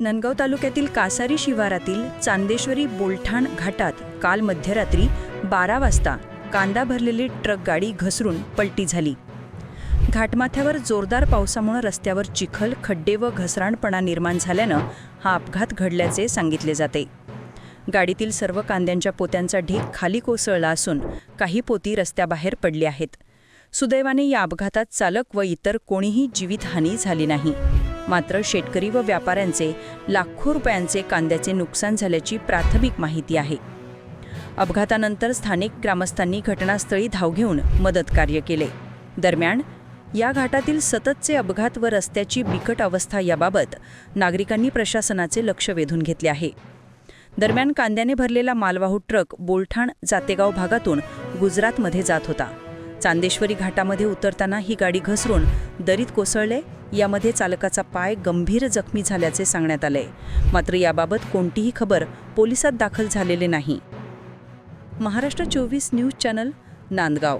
नंदगाव तालुक्यातील कासारी शिवारातील चांदेश्वरी बोलठाण घाटात काल मध्यरात्री बारा वाजता कांदा भरलेली ट्रक गाडी घसरून पलटी झाली. घाटमाथ्यावर जोरदार पावसामुळे रस्त्यावर चिखल खड्डे व घसराणपणा निर्माण झाल्यानं हा अपघात घडल्याचे सांगितले जाते. गाडीतील सर्व कांद्यांच्या पोत्यांचा ढीक खाली कोसळला असून काही पोती रस्त्याबाहेर पडली आहेत. सुदैवाने या अपघातात चालक व इतर कोणीही जीवितहानी झाली नाही. मात्र शेतकरी व व्यापाऱ्यांचे लाखो रुपयांचे कांद्याचे नुकसान झाल्याची प्राथमिक माहिती आहे. अपघातानंतर स्थानिक ग्रामस्थांनी घटनास्थळी धाव घेऊन मदत कार्य केले. दरम्यान या घाटातील सततचे अपघात व रस्त्याची बिकट अवस्था याबाबत नागरिकांनी प्रशासनाचे लक्ष वेधून घेतले आहे. दरम्यान कांद्याने भरलेला मालवाहू ट्रक बोलठाण जातेगाव भागातून गुजरातमध्ये जात होता. चांदेश्वरी घाटामध्ये उतरताना ही गाडी घसरून दरीत कोसळले. यामध्ये चालकाचा पाय गंभीर जखमी झाल्याचे सांगण्यात आले. मात्र याबाबत कोणतीही खबर पोलिसात दाखल झालेले नाही. महाराष्ट्र चोवीस न्यूज चॅनल नांदगाव.